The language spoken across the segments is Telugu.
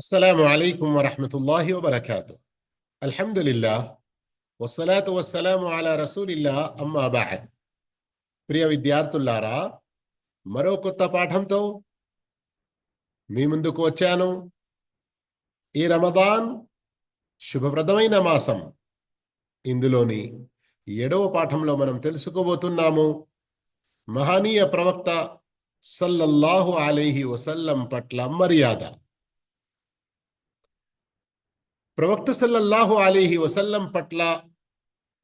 അസ്സലാമു അലൈക്കും വറഹമത്തല്ലാഹി വബർക്കാത്തു അൽഹമുല്ലാ വസ്സലാത്തു വസ്സലാമു అలా റസൂലില്ലാ అమ్మా ബാഅദ് ప్రియ విద్యార్థుల్లారా మరో కొత్త పాఠంతో మీ ముందుకు వచ్చాను ఈ రమదాన్ శుభప్రదమైన మాసం ఇందులోని ఏడవ పాఠంలో మనం తెలుసుకోబోతున్నాము మహనీయ ప్రవక్త సల్లల్లాహు అలైహి వసల్లం పట్ల మర్యాద ప్రవక్త సల్లల్లాహు అలీహి వసల్లం పట్ల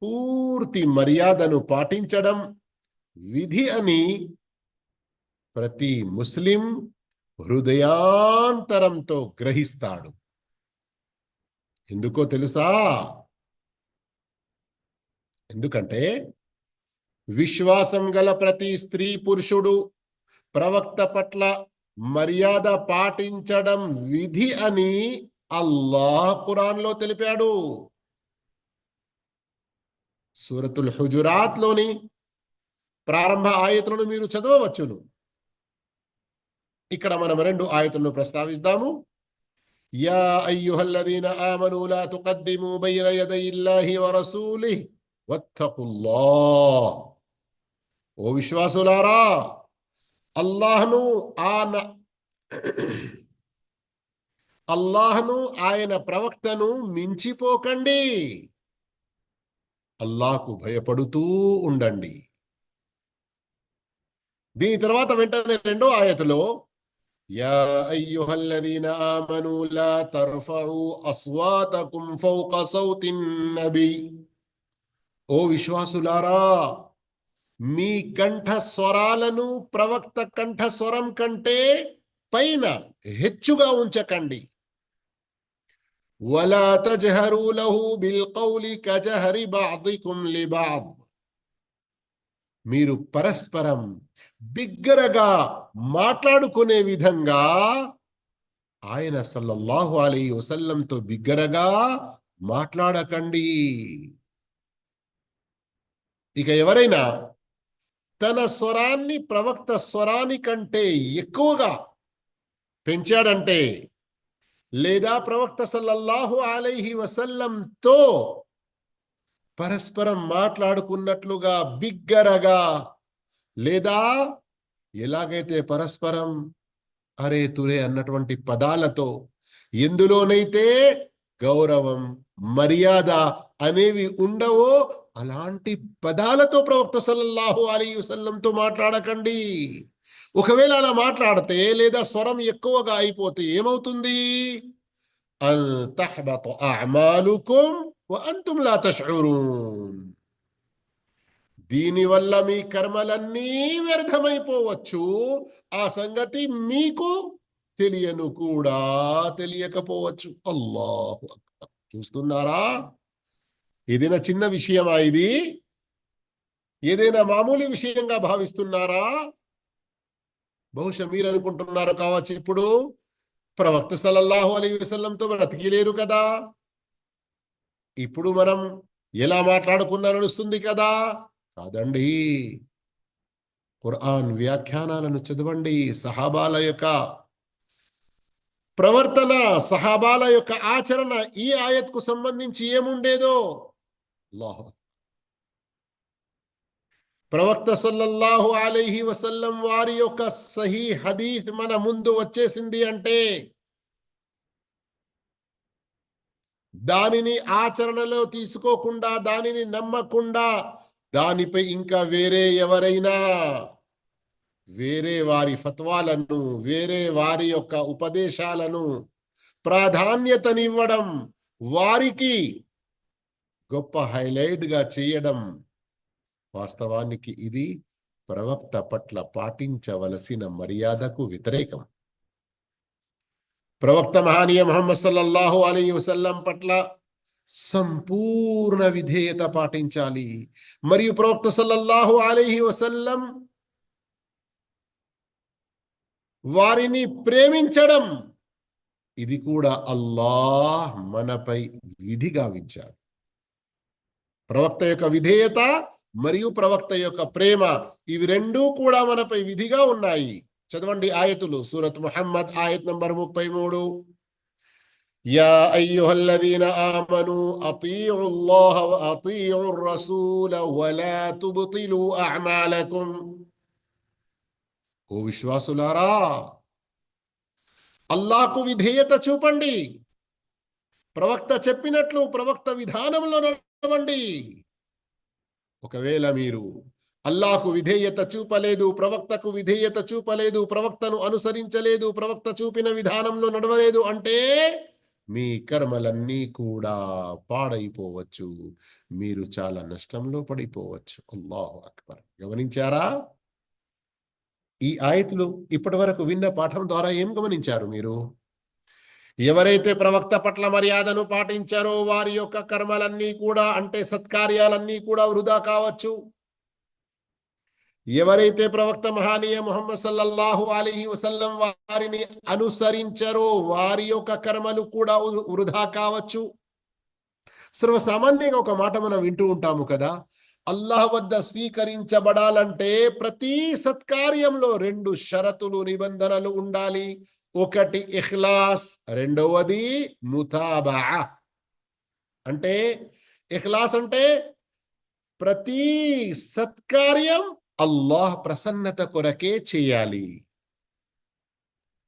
పూర్తి మర్యాదను పాటించడం విధి అని ప్రతి ముస్లిం హృదయాంతరంతో గ్రహిస్తాడు. ఎందుకో తెలుసా? ఎందుకంటే విశ్వాసం గల ప్రతి స్త్రీ పురుషుడు ప్రవక్త పట్ల మర్యాద పాటించడం విధి అని అల్లాహ్ ఖురాన్లో తెలిపాడు. సూరతుల్ హుజురాత్లోని ప్రారంభ ఆయతులను మీరు చదవవచ్చును. ఇక్కడ మనం రెండు ఆయతులను ప్రస్తావిస్తాము. యా అయ్యుహల్లదీన ఆమను లా తుకద్దిము బైన వ రసూలిహి వత్తకుల్లాహ్. ఓ విశ్వాసులారా అల్లాహ్ను ఆ అల్లాహ్ను ఆయన ప్రవక్తను మించిపోకండి. అల్లాహకు భయపడుతూ ఉండండి. దీని తర్వాత వెంటనే రెండో ఆయతలో యా అయ్యుహల్లదీన ఆమను లా తర్ఫఉ అస్వాతకుం ఫౌక సౌతిన్ నబీ. ఓ విశ్వాసులారా మీ కంఠ స్వరాలను ప్రవక్త కంఠ స్వరం కంటే పైన హెచ్చుగా ఉంచకండి. ولا تجهروا له بالقول كجهر بعضكم لبعض మీరు పరస్పరం బిగ్గరగా మాట్లాడుకునే విధంగా ఆయన సల్లల్లాహు అలీ వసల్లంతో బిగ్గరగా మాట్లాడకండి ఇక ఎవరైనా తన స్వరాన్ని ప్రవక్త స్వరాని కంటే ఎక్కువగా పెంచాడంటే లేదా ప్రవక్త సల్లల్లాహు అలైహి వసల్లంతో పరస్పరం మాట్లాడుకున్నట్లుగా బిగ్గరగా లేదా ఎలాగైతే పరస్పరం అరే తురే అన్నటువంటి పదాలతో ఎందులోనైతే గౌరవం మర్యాద అనేవి ఉండవో అలాంటి పదాలతో ప్రవక్త సల్లల్లాహు అలీ వసల్లంతో మాట్లాడకండి. ఒకవేళ అలా మాట్లాడితే లేదా స్వరం ఎక్కువగా అయిపోతే ఏమవుతుంది? అన్ అమాలుకుం వఅంతుం లా దీనివల్ల మీ కర్మలన్నీ వ్యర్థమైపోవచ్చు. ఆ సంగతి మీకు తెలియను కూడా తెలియకపోవచ్చు. అల్లాహు చూస్తున్నారా? ఏదైనా చిన్న విషయమా ఇది? ఏదైనా మామూలు విషయంగా భావిస్తున్నారా? బహుశా మీరు అనుకుంటున్నారు కావచ్చు ఇప్పుడు. ప్రవక్త సలల్లాహు అలీ వసల్లంతో బ్రతికిలేరు కదా. ఇప్పుడు మనం ఎలా మాట్లాడుకున్నా నడుస్తుంది కదా. కాదండి. ఖురాన్ వ్యాఖ్యానాలను చదవండి. సహాబాల యొక్క ప్రవర్తన సహాబాల యొక్క ఆచరణ ఈ ఆయత్కు సంబంధించి ఏముండేదో. అల్లాహు ప్రవక్త సల్లల్లాహు అలైహి వసల్లం వారి యొక్క సహీ హదీత్ మన ముందు వచ్చేసింది అంటే దానిని ఆచరణలో తీసుకోకుండా దానిని నమ్మకుండా దానిపై ఇంకా వేరే ఎవరైనా వేరే వారి ఫత్వాలను వేరే వారి యొక్క ఉపదేశాలను ప్రాధాన్యతనివ్వడం వారికి గొప్ప హైలైట్గా చేయడం వాస్తవానికి ఇది ప్రవక్త పట్ల పాటించవలసిన మర్యాదకు వ్యతిరేకం. ప్రవక్త మహానీయ మహమ్మద్ సల్లల్లాహు అలీ వసల్లం పట్ల సంపూర్ణ విధేయత పాటించాలి. మరియు ప్రవక్త సల్లల్లాహు అలైహి వసల్లం వారిని ప్రేమించడం ఇది కూడా అల్లాహ్ మనపై విధి గావించాడు. ప్రవక్త యొక్క విధేయత మరియు ప్రవక్త యొక్క ప్రేమ ఇవి రెండూ కూడా మనపై విధిగా ఉన్నాయి. చదవండి ఆయతులు సూరత్ ముహమ్మద్ ఆయత్ నంబర్ ముప్పై మూడు. యా అయ్యుహల్లదీన ఆమను అతీఉల్లాహ వ అతీఉర్ రసూల వలా తుబ్తిలు అఅమాలకుం ఓ విశ్వాసులారా అల్లాకు విధేయత చూపండి. ప్రవక్త చెప్పినట్లు ప్రవక్త విధానంలో నడవండి. ఒకవేళ మీరు అల్లాకు విధేయత చూపలేదు ప్రవక్తకు విధేయత చూపలేదు ప్రవక్తను అనుసరించలేదు ప్రవక్త చూపిన విధానంలో నడవలేదు అంటే మీ కర్మలన్నీ కూడా పాడైపోవచ్చు. మీరు చాలా నష్టంలో పడిపోవచ్చు. అల్లాహు అక్బర్. గమనించారా? ఈ ఆయతులు ఇప్పటి వరకు విన్న పాఠం ద్వారా ఏం గమనించారు మీరు? ఎవరైతే ప్రవక్త పట్ల మర్యాదను పాటించారో వారి యొక్క కర్మలన్నీ కూడా అంటే సత్కార్యాలన్నీ కూడా వృధా కావచ్చు. ఎవరైతే ప్రవక్త మహానీయ ముహమ్మద్ సల్లల్లాహు అలీహి వసల్లం వారిని అనుసరించరో వారి యొక్క కర్మలు కూడా వృధా కావచ్చు. సర్వసామాన్యంగా ఒక మాట మనం వింటూ ఉంటాము కదా అల్లాహ్ వద్ద స్వీకరించబడాలంటే ప్రతి సత్కార్యంలో రెండు షరతులు నిబంధనలు ఉండాలి. ఒకటి ఇఖ్లాస్ రెండవది ముతాబా అంటే ఇఖ్లాస్ అంటే ప్రతి సత్కార్యం అల్లాహ్ ప్రసన్నత కొరకే చేయాలి.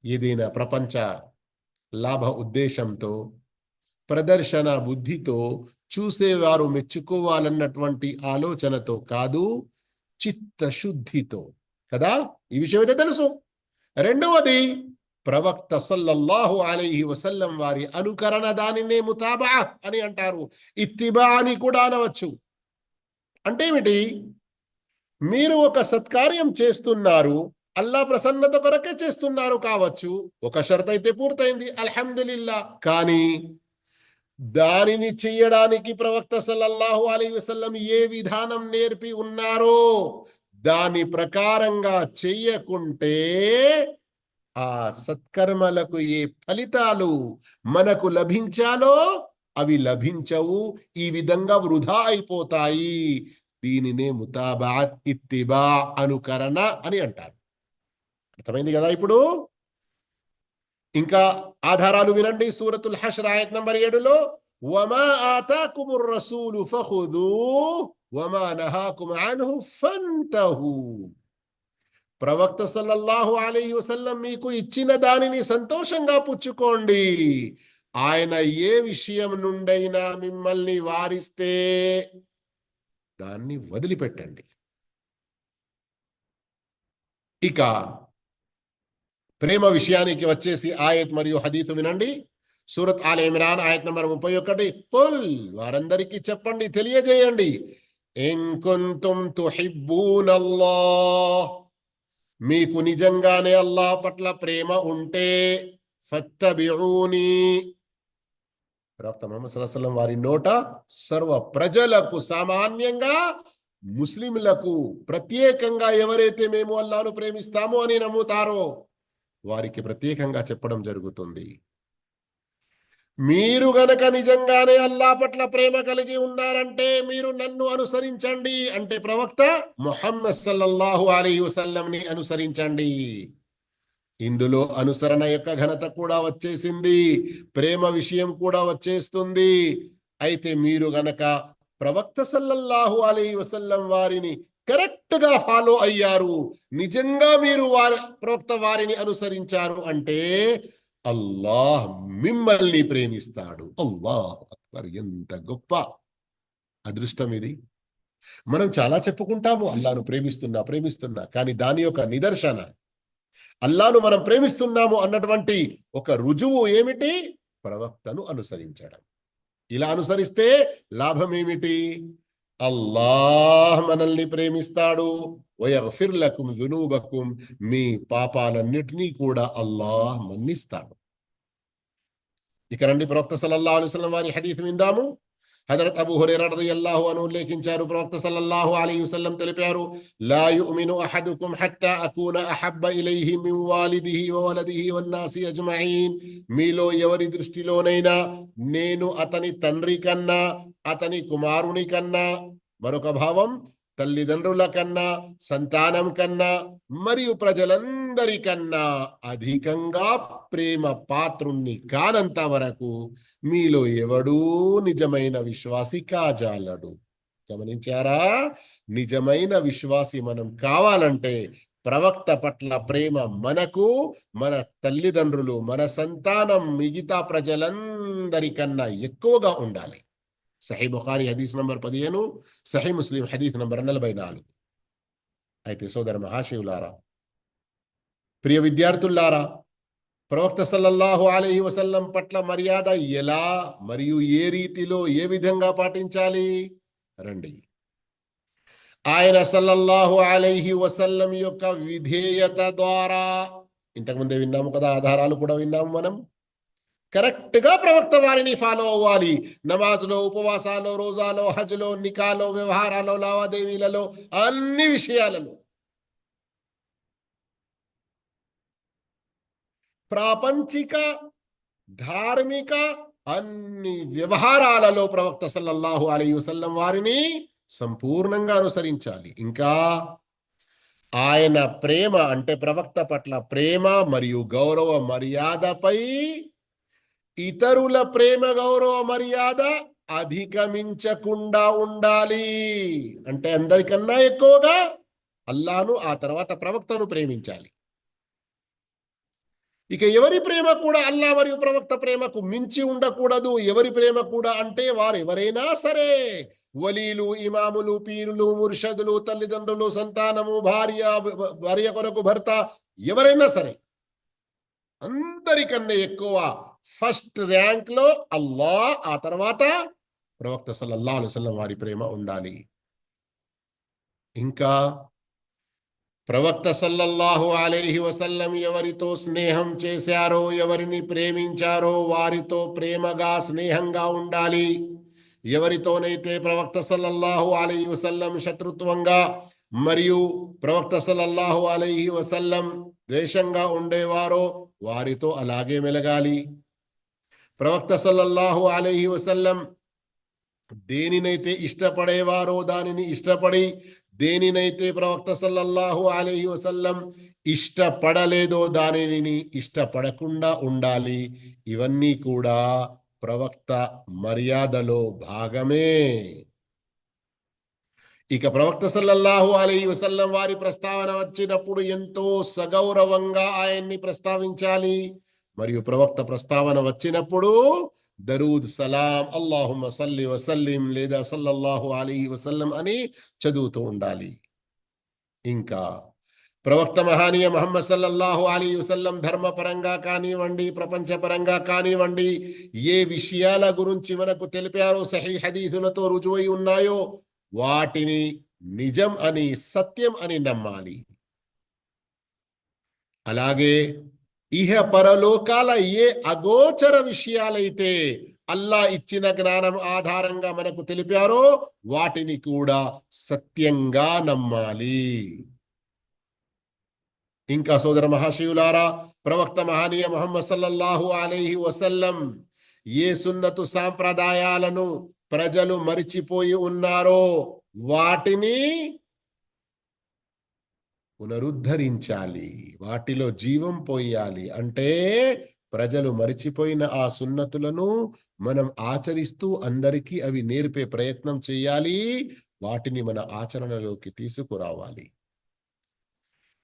ఏదైనా ప్రపంచ లాభ ఉద్దేశంతో ప్రదర్శన బుద్ధితో చూసేవారు మెచ్చుకోవాలన్నటువంటి ఆలోచనతో కాదు చిత్తశుద్ధితో. కదా? ఈ విషయం అయితే తెలుసు. రెండవది ప్రవక్త సల్లల్లాహు అలైహి వసల్లం వారి అనుకరణ దానినే ముతాబా అని అంటారు. ఇత్తిబా అని కూడా అనవచ్చు. అంటే ఏమిటి? మీరు ఒక సత్కార్యం చేస్తున్నారు అల్లా ప్రసన్నత కొరకే చేస్తున్నారు కావచ్చు. ఒక షరత్ అయితే పూర్తయింది అల్హమ్దులిల్లా కానీ దానిని చెయ్యడానికి ప్రవక్త సల్లల్లాహు అలీ వసల్లం ఏ విధానం నేర్పి ఉన్నారో దాని ప్రకారంగా చెయ్యకుంటే ఆ సత్కర్మలకు ఏ ఫలితాలు మనకు లభించాలో అవి లభించవు. ఈ విధంగా వృధా అయిపోతాయి. దీనినే ముతాబాత్ ఇత్తిబా అనుకరణ అని అంటారు. అర్థమైంది కదా ఇప్పుడు? ఇంకా ఆధారాలు వినండి సూరతుల్ హషర్ ఆయత్ నంబర్ ఏడులో. వమా ఆతాకుముర్ రసూలు ఫహుదు వమా నహాకుమ్ అన్హు ఫంతహు. ప్రవక్త సల్లల్లాహు అలీ వసల్లం మీకు ఇచ్చిన దానిని సంతోషంగా పుచ్చుకోండి. ఆయన ఏ విషయం నుండైనా మిమ్మల్ని వారిస్తే దాన్ని వదిలిపెట్టండి. ఇక ప్రేమ విషయానికి వచ్చేసి ఆయత్ మరియు హదీతు వినండి. సూరత్ ఆల్ ఇమ్రాన్ ఆయత్ నంబర్ ముప్పై ఒకటి. కుల్ వారందరికీ చెప్పండి తెలియజేయండి. ఇన్ కుంతుం తుహిబ్బూనల్లాహ్ మీకు నిజంగానే అల్లా పట్ల ప్రేమ ఉంటే ఫత్తబిఊని. ప్రవక్త ముహమ్మద్ సల్లల్లాహు వారి నోట సర్వ ప్రజలకు సామాన్యంగా ముస్లింలకు ప్రత్యేకంగా ఎవరైతే మేము అల్లాను ప్రేమిస్తామో అని నమ్ముతారో వారికి ప్రత్యేకంగా చెప్పడం జరుగుతుంది. మీరు గనక నిజంగానే అల్లా పట్ల ప్రేమ కలిగి ఉన్నారంటే మీరు నన్ను అనుసరించండి అంటే ప్రవక్త మొహమ్మద్ సల్లల్లాహు అలీ వసల్లంని అనుసరించండి. ఇందులో అనుసరణ యొక్క ఘనత కూడా వచ్చేసింది ప్రేమ విషయం కూడా వచ్చేస్తుంది. అయితే మీరు గనక ప్రవక్త సల్లల్లాహు అలీ వసల్లం వారిని కరెక్ట్గా ఫాలో అయ్యారు నిజంగా మీరు వారి ప్రవక్త వారిని అనుసరించారు అంటే అల్లాహ్ మిమ్మల్ని ప్రేమిస్తాడు. అల్లాహ్ అక్బర్ ఎంత గొప్ప అదృష్టం ఇది. మనం చాలా చెప్పుకుంటాము అల్లాను ప్రేమిస్తున్నా ప్రేమిస్తున్నా కానీ దాని యొక్క నిదర్శన అల్లాను మనం ప్రేమిస్తున్నాము అన్నటువంటి ఒక రుజువు ఏమిటి? ప్రవక్తను అనుసరించడం. ఇలా అనుసరిస్తే లాభం ఏమిటి? అల్లాహ్ మనల్ని ప్రేమిస్తాడు. వయగ్ఫిర్ లకుం మీ పాపాలన్నిటినీ కూడా అల్లాహ్ మన్నిస్తాడు. ఇక రండి ప్రవక్త సల్లల్లాహు అలైహి వసల్లం వారి హదీస్ విందాము హజరత్ అబూ హురైరా రలియల్లాహు అన్హు ఉల్లేఖించారు ప్రవక్త సల్లల్లాహు అలైహి వసల్లం తెలిపారు లా యుమిను అహదుకుం హత్తా అకూన అహబ్బ ఇలైహి మిన్ వాలిదిహి వ వలదిహి వన్నాసి అజ్మఈన్ మీలో ఎవరి దృష్టిలోనైనా నేను అతని తండ్రి కన్నా అతని కుమారుని కన్నా మరొక భావం తల్లిదండ్రుల కన్నా సంతానం కన్నా మరియు ప్రజలందరికన్నా అధికంగా ప్రేమ పాత్రుణ్ణి కానంత వరకు మీలో ఎవడూ నిజమైన విశ్వాసి కాజాలడు. గమనించారా? నిజమైన విశ్వాసి మనం కావాలంటే ప్రవక్త పట్ల ప్రేమ మనకు మన తల్లిదండ్రులు మన సంతానం మిగతా ప్రజలందరికన్నా ఎక్కువగా ఉండాలి. సహీ బుఖారి హదీస్ నంబర్ పదిహేను సహీ ముస్లిం హదీస్ నంబర్ నలభై నాలుగు అయితే సోదర మహాశివులారా ప్రియ విద్యార్థుల్లారా ప్రవక్త సల్లల్లాహు అలహి వసల్లం పట్ల మర్యాద ఎలా మరియు ఏ రీతిలో ఏ విధంగా పాటించాలి రండి ఆయన సల్లల్లాహు అలైహి వసల్లం యొక్క విధేయత ద్వారా ఇంతకుముందే విన్నాము కదా ఆధారాలు కూడా విన్నాము మనం కరెక్ట్గా ప్రవక్త వారిని ఫాలో అవ్వాలి. నమాజ్లో ఉపవాసాలో రోజాలో హజ్లో నికాలో వ్యవహారాలో లావాదేవీలలో అన్ని విషయాలలో ప్రాపంచిక ధార్మిక అన్ని వ్యవహారాలలో ప్రవక్త సల్లల్లాహు అలీ వసల్లం వారిని సంపూర్ణంగా అనుసరించాలి. ఇంకా ఆయన ప్రేమ అంటే ప్రవక్త పట్ల ప్రేమ మరియు గౌరవ మర్యాదపై ఇతరుల ప్రేమ గౌరవ మర్యాద అధిగమించకుండా ఉండాలి. అంటే అందరికన్నా ఎక్కువగా అల్లాను ఆ తర్వాత ప్రవక్తను ప్రేమించాలి. ఇక ఎవరి ప్రేమ కూడా అల్లా మరియు ప్రవక్త ప్రేమకు మించి ఉండకూడదు. ఎవరి ప్రేమ కూడా అంటే వారు ఎవరైనా సరే వలీలు ఇమాములు పీరులు ముర్షదులు తల్లిదండ్రులు సంతానము భార్య భార్య కొరకు భర్త ఎవరైనా సరే. అందరికన్నా ఎక్కువ ఫస్ట్ ర్యాంక్లో అల్లా ఆ తర్వాత ప్రవక్త సల్లల్లా అలుసల్లం వారి ప్రేమ ఉండాలి. ఇంకా ప్రవక్త సల్లల్లాహు అలైహి వసల్లం ఎవరితో స్నేహం చేశారో ఎవరిని ప్రేమించారో వారితో ప్రేమగా స్నేహంగా ఉండాలి. ఎవరితోనైతే ప్రవక్త సల్లల్లాహు అలైహి వసల్లం శత్రుత్వంగా మరియు ప్రవక్త సల్లల్లాహు అలైహి వసల్లం ద్వేషంగా ఉండేవారో వారితో అలాగే మెలగాలి. ప్రవక్త సల్లల్లాహు అలైహి వసల్లం దేనినైతే ఇష్టపడేవారో దానిని ఇష్టపడి దేనినైతే ప్రవక్త సల్లల్లాహు అలైహి వసల్లం ఇష్టపడలేదో దానిని ఇష్టపడకుండా ఉండాలి. ఇవన్నీ కూడా ప్రవక్త మర్యాదలో భాగమే. ఇక ప్రవక్త సల్లల్లాహు అలీ వసల్లం వారి ప్రస్తావన వచ్చినప్పుడు ఎంతో సగౌరవంగా ఆయన్ని ప్రస్తావించాలి. మరియు ప్రవక్త ప్రస్తావన వచ్చినప్పుడు దరూద్ సలాం అల్లాహుమ్మ సల్లి వసల్లిం లేదా సల్లల్లాహు అలీ వసల్లం అని చదువుతూ ఉండాలి. ఇంకా ప్రవక్త మహానీయ మహమ్మద్ సల్లల్లాహు అలీ వసల్లం ధర్మపరంగా కానివ్వండి ప్రపంచపరంగా కానివ్వండి ఏ విషయాల గురించి మనకు తెలిపారో సహీ హదీదులతో రుజువై ఉన్నాయో వాటిని నిజం అని సత్యం అని నమ్మాలి. అలాగే ఇహ పరలోకాల ఏ అగోచర విషయాలైతే అల్లా ఇచ్చిన జ్ఞానం ఆధారంగా మనకు తెలిపారో వాటిని కూడా సత్యంగా నమ్మాలి. ఇంకా సోదర మహాశివులారా ప్రవక్త మహానీయ మొహమ్మద్ సల్లల్లాహు అలీహి వసల్లం ఏ సున్నతు సాంప్రదాయాలను ప్రజలు మరిచిపోయి ఉన్నారో వాటిని పునరుద్ధరించాలి వాటిలో జీవం పోయాలి. అంటే ప్రజలు మరిచిపోయిన ఆ సున్నతులను మనం ఆచరిస్తూ అందరికీ అవి నేర్పే ప్రయత్నం చేయాలి వాటిని మన ఆచరణలోకి తీసుకురావాలి.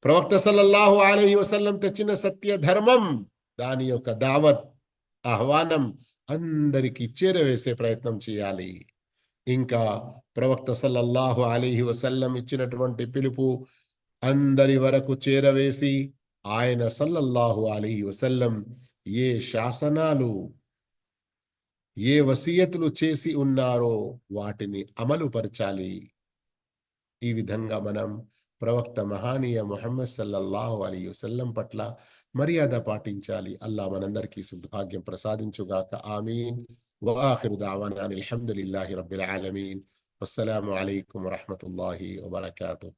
ప్రవక్త సల్లల్లాహు అలైహి వసల్లం తెచ్చిన సత్య ధర్మం దాని యొక్క దావత్ ఆహ్వానం అందరికీ చేరవేసే ప్రయత్నం చేయాలి. ఇంకా ప్రవక్త సల్లల్లాహు అలీహి వసల్లం ఇచ్చినటువంటి పిలుపు అందరి వరకు చేరవేసి ఆయన సల్లల్లాహు అలీహి వసల్లం ఏ శాసనాలు ఏ వసీయతులు చేసి ఉన్నారో వాటిని అమలుపరచాలి. ఈ విధంగా మనం ప్రవక్త మహానీయ మొహమ్మద్ సల్లల్లాహు అలీ వసల్లం పట్ల మర్యాద పాటించాలి. అల్లా మనందరికీ సౌభాగ్యం ప్రసాదించుగాక. ఆమీన్. వాఖిరు దావానా అల్హమ్దులిల్లాహి రబ్బిల్ ఆలమీన్. అస్సలం అలైకుం వరహమతుల్లాహి వబర్కాతుహ్